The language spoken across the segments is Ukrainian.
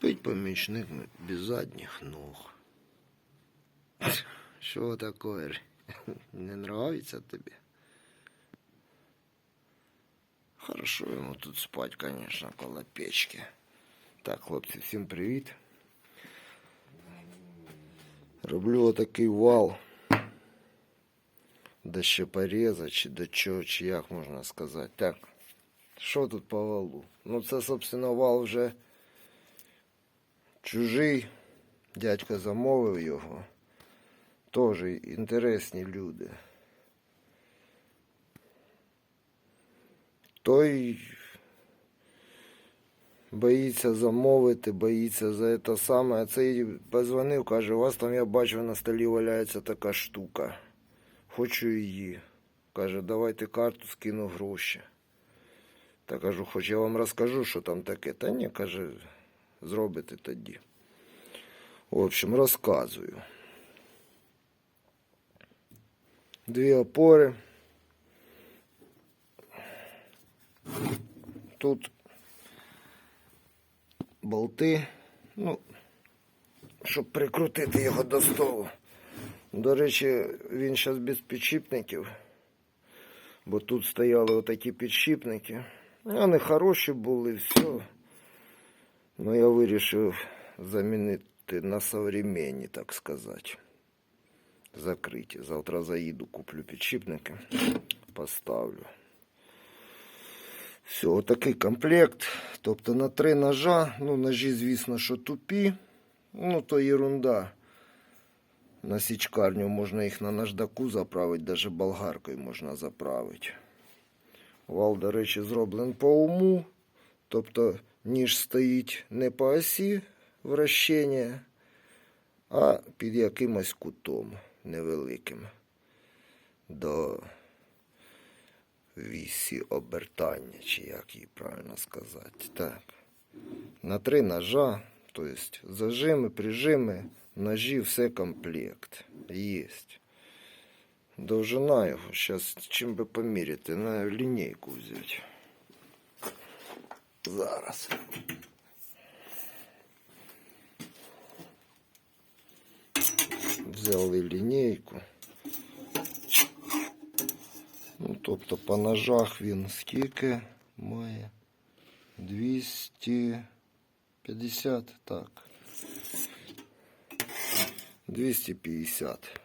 Спить помічник без задніх ног. Що таке? Не нравится тобі? Хорошо йому тут спать, конечно, коло печки. Так, хлопці, всім привіт. Роблю отакий вал. До щепореза, чи до чого, чи як можна сказати. Так, що тут по валу? Ну це, собственно, вал вже чужий. Дядько замовив його. Тоже інтересні люди. Той боїться замовити, боїться за це саме. А цей позвонив, каже, у вас там я бачу на столі валяється така штука. Хочу її. Каже, давайте карту скину гроші. Та кажу, хоч я вам розкажу, що там таке. Та ні, каже, зробите тоді. В общем, розказую. Дві опори. Тут болти, ну, щоб прикрутити його до столу. До речі, він зараз без підшипників, бо тут стояли отакі підшипники. Вони хороші були, все. Ну, я вирішив замінити на современні, так сказати. Закриті. Завтра заїду, куплю підшипники, поставлю. Все, отакий комплект. Тобто на три ножа. Ну, ножі, звісно, що тупі. Ну, то ерунда. На січкарню можна їх на наждаку заправити, навіть болгаркою можна заправити. Вал, до речі, зроблений по уму. Тобто ніж стоїть не по осі вращення, а під якимось кутом невеликим. До вісі обертання, чи як її правильно сказати. Так. На три ножа, тобто зажими, прижими, ножі, все комплект. Єсть. Довжина його, зараз чим би поміряти, на лінійку взяти. Зараз. Взяли лінійку. Ну, тобто по ножах він скільки має? 250, так. 250.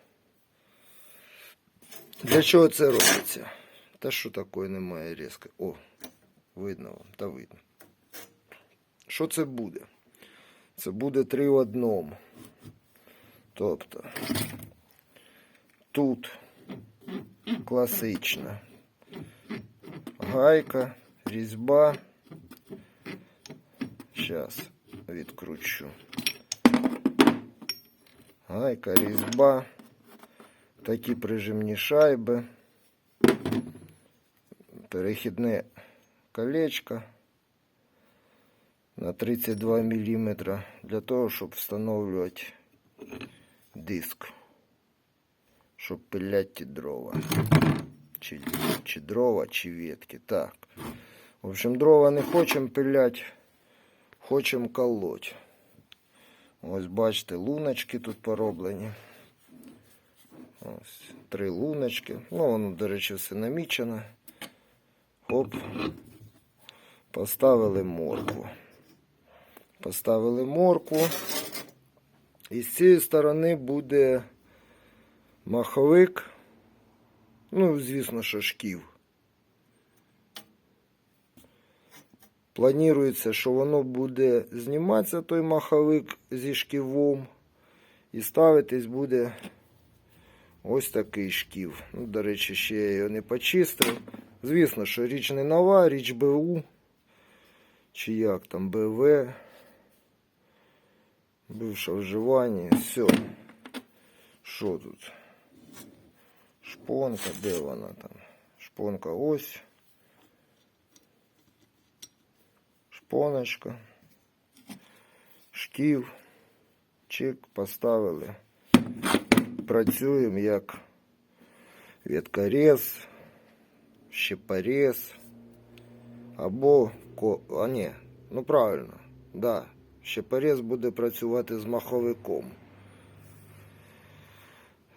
Для чого це робиться? Та що такое немає різки? О, Видно вам, та видно. Що це буде? Це буде три в одному. Тобто тут класична гайка, різьба. Зараз відкручу. Гайка, різьба, такі прижимні шайби, перехідне колечко на 32 мм для того, щоб встановлювати диск, щоб пиляти дрова. Чи, чи дрова, чи ветки. Так. В общем, дрова не хочемо пиляти, хочемо колоть. Ось бачите, луночки тут пороблені. Ось три луночки. Ну, воно, до речі, все намічено. Оп. Поставили моркву. Поставили моркву. І з цієї сторони буде маховик. Ну, звісно, що шків. Планується, що воно буде зніматися той маховик зі шківом. І ставитись буде ось такий шків. Ну, до речі, ще я його не почистив. Звісно, що річ не нова, річ БУ. Чи як там БВ. Бивше вживання. Все. Що тут? Шпонка, де вона там? Шпонка ось. Шпоночка. Шків. Чик, поставили. Працюємо як веткорез, щепорез. Або ко... А ні, ну правильно, да, Щепорез буде працювати з маховиком.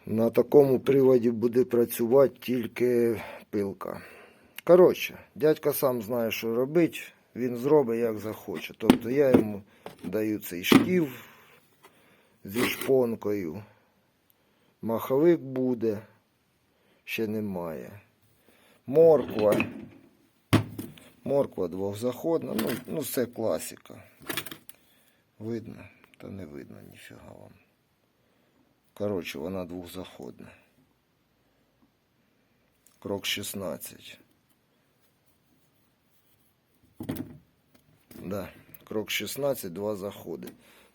На такому приводі буде працювати тільки пилка. Коротше, дядька сам знає, що робити, він зробить як захоче. Тобто я йому даю цей шків зі шпонкою. Маховик буде, ще немає. Морква. Морква двохзаходна, ну, ну це класика. Видно? Та не видно ніфіга вам. Коротше, вона двохзаходна. Крок 16. Да, крок 16, два заходи.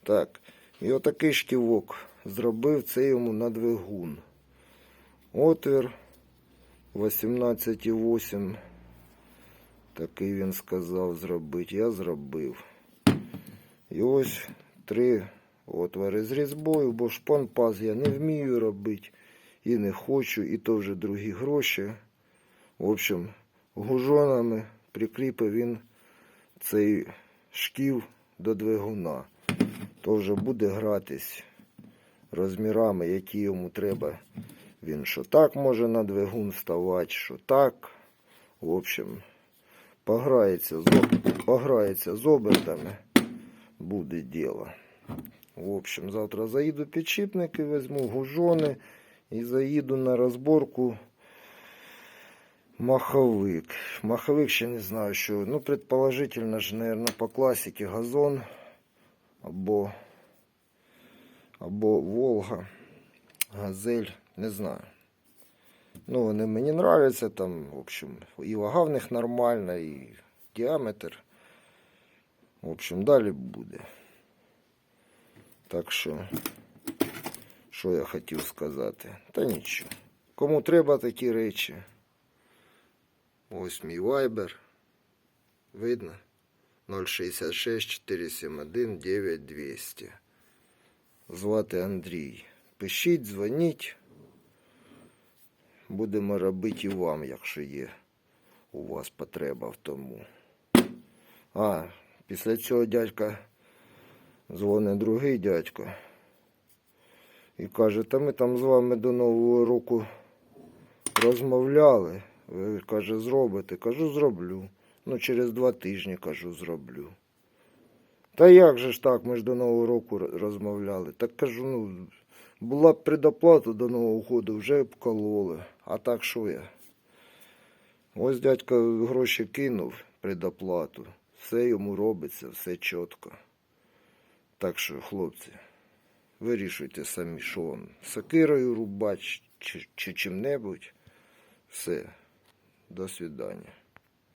Так, і отакий шківок зробив це йому на двигун. Отвір 18,8. Такий він сказав зробити. Я зробив. І ось три отвори з різьбою, бо шпонпаз я не вмію робити і не хочу, і то вже другі гроші. В общем, гужонами прикріпив він цей шків до двигуна. То вже буде гратись розмірами, які йому треба. Він що так може на двигун ставати, що так. В общем, пограється з, пограється з обертами, буде діло. В общем, завтра заїду підшипники, візьму гужони і заїду на розборку маховик. Маховик ще не знаю, що. Ну, предположительно ж, наверное, по класиці газон або, або Волга, Газель, не знаю. Ну, вони мені нравляться, там, в общем, і вага в них нормальна, і діаметр. В общем, далі буде. Так що, що я хотів сказати? Та нічого. Кому треба такі речі? Ось мій вайбер. Видно? 066 471 9200. Звати Андрій. Пишіть, дзвоніть. Будемо робити і вам, якщо є у вас потреба в тому. А, після цього дядька дзвонить другий дядько. І каже, та ми там з вами до Нового року розмовляли. Ви, каже, зробите. Кажу, зроблю. Ну, через два тижні, кажу, зроблю. Та як же ж так, ми ж до Нового року розмовляли. Так кажу, ну, була б предоплата до Нового року, вже б кололи. А так що я? Ось дядько гроші кинув предоплату. Все йому робиться, все чітко. Так що, хлопці, вирішуйте самі, що вам сокирою рубать чи, чи чим-небудь. Все. До свидання.